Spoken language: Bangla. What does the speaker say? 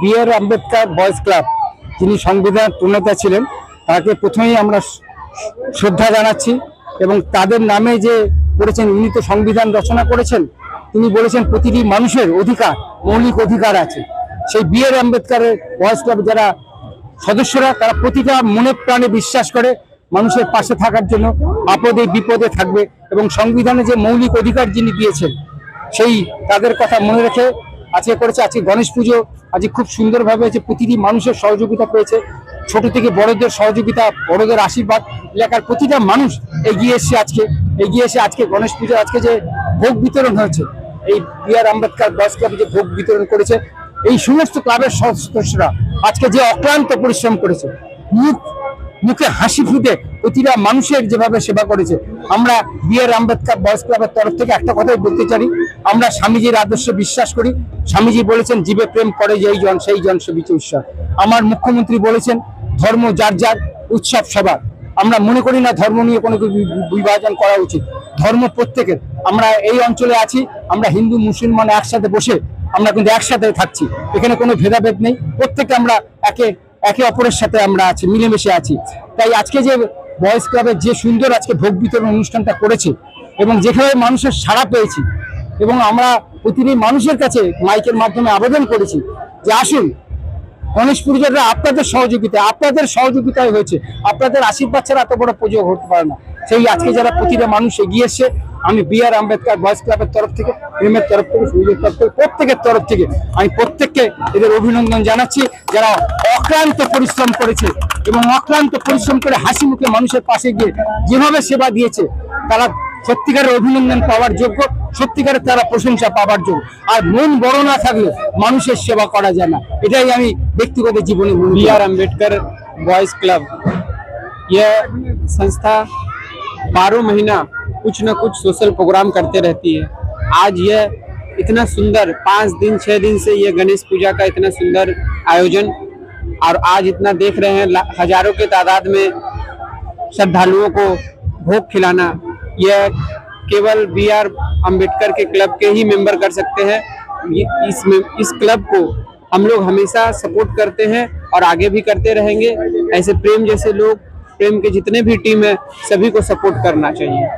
B R Ambedkar boys club, যিনি সংবিধান প্রণেতা ছিলেন, তাকে প্রথমেই আমরা শ্রদ্ধা জানাচ্ছি এবং তাদের নামে যে করেছেন, উনি তো সংবিধান রচনা করেছেন, তিনি বলেছেন প্রতিটি মানুষের অধিকার, মৌলিক অধিকার আছে। সেই বি আর আম্বেদকরের বয়েজ ক্লাব যারা সদস্যরা, তারা প্রতিটা মনে প্রাণে বিশ্বাস করে মানুষের পাশে থাকার জন্য আপদে বিপদে থাকবে এবং সংবিধানে যে মৌলিক অধিকার যিনি দিয়েছেন, সেই তাদের কথা মনে রেখে আজকে করেছে, আজকে গণেশ পুজো, আজকে খুব সুন্দরভাবে হয়েছে, প্রতিটি মানুষের সহযোগিতা পেয়েছে, ছোট থেকে বড়দের সহযোগিতা, বড়দের আশীর্বাদ, এলাকার প্রতিটা মানুষ এগিয়ে এসছে আজকে, এগিয়ে এসে আজকে গণেশ পুজো, আজকে যে ভোগ বিতরণ হয়েছে, এই বি আর আম্বেদকার বয়স ক্লাবে যে ভোগ বিতরণ করেছে, এই সমস্ত ক্লাবের সদস্যরা আজকে যে অক্লান্ত পরিশ্রম করেছে, মুখ, মুখে হাসি ফুটে প্রতিটা মানুষের যেভাবে সেবা করেছে, আমরা বি আর আম্বেদকার বয়স ক্লাবের তরফ থেকে একটা কথাই বলতে চাই আমরা স্বামীজির আদর্শে বিশ্বাস করি। স্বামীজি বলেছেন, জীবে প্রেম করে যেই জন, সেই জন সেবিছে ঈশ্বর। আমার মুখ্যমন্ত্রী বলেছেন, ধর্ম যার যার, উৎসব সবার। আমরা মনে করি না ধর্ম নিয়ে কোনো বিভাজন করা উচিত। ধর্ম প্রত্যেকের। আমরা এই অঞ্চলে আছি, আমরা হিন্দু, মুসলমান একসাথে বসে আমরা কিন্তু একসাথে থাকছি। এখানে কোনো ভেদাভেদ নেই। প্রত্যেকে আমরা একে একে অপরের সাথে আমরা আছি, মিলেমিশে আছি। তাই আজকে যে বয়েজ ক্লাবের যে সুন্দর আজকে ভোগ বিতরণ অনুষ্ঠানটা করেছে এবং যেখানে মানুষের সাড়া পেয়েছি এবং আমরা প্রতিটি মানুষের কাছে মাইকের মাধ্যমে আবেদন করেছি যে আসুন, গণেশ পুজোটা আপনাদের সহযোগিতা আপনাদের সহযোগিতায় হয়েছে। আপনাদের আশীর্বাদ ছাড়া এত বড় পুজো হতে পারে না। সেই আজকে যারা প্রতিটা মানুষ এগিয়ে এসছে, আমি বি আর আম্বেদকর বয়েজ ক্লাবের তরফ থেকে প্রেমের তরফ থেকে সূর্যের তরফ থেকে, প্রত্যেকের তরফ থেকে আমি প্রত্যেককে এদের অভিনন্দন জানাচ্ছি। যারা অক্লান্ত পরিশ্রম করেছে এবং অক্লান্ত পরিশ্রম করে হাসি মুখে মানুষের পাশে গিয়ে যেভাবে সেবা দিয়েছে, তারা সত্যিকারের অভিনন্দন পাওয়ার যোগ্য সত্যিকারের তারা প্রশংসা পাওয়ার যোগ্য আর মন বড় না থাকলে মানুষের সেবা করা যায় না এটাই আমি ব্যক্তিগত জীবনে মনে बी করি। आर अम्बेडकर बॉयज क्लब यह संस्था बारह महीना कुछ न कुछ सोशल प्रोग्राम करते रहती है आज यह इतना सुंदर पाँच दिन छह दिन से ये गणेश पूजा का इतना सुंदर आयोजन और आज इतना देख रहे हैं ला- हजारों के तादाद में श्रद्धालुओं को भोग खिलाना यह केवल बी आर अंबेडकर के क्लब के ही मेंबर कर सकते हैं। इस इस क्लब को हम लोग हमेशा सपोर्ट करते हैं और आगे भी करते रहेंगे। ऐसे प्रेम जैसे लोग, प्रेम के जितने भी टीम है, सभी को सपोर्ट करना चाहिए।